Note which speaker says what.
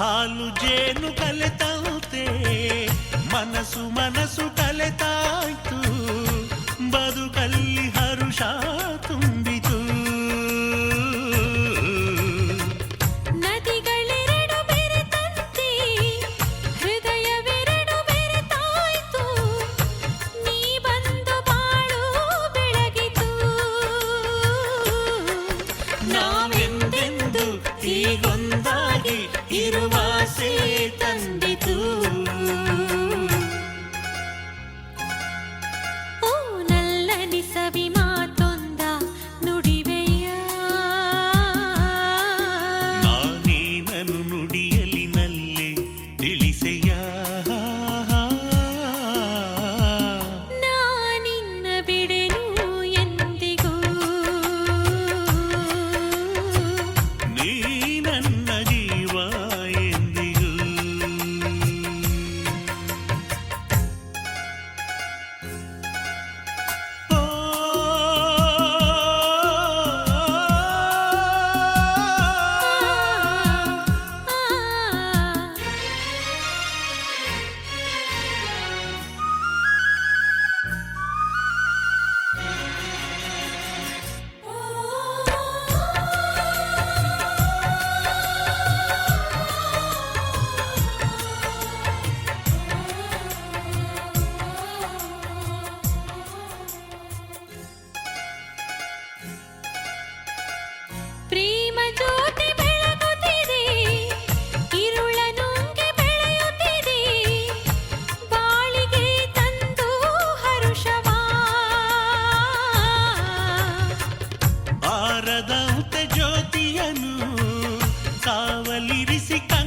Speaker 1: ಹಾಲು ಜೇನು ಕಲೆತಂತೆ ಮನಸ್ಸು ಮನಸ್ಸು ಕಲೆತಾಯ್ತು பாலிரிசி க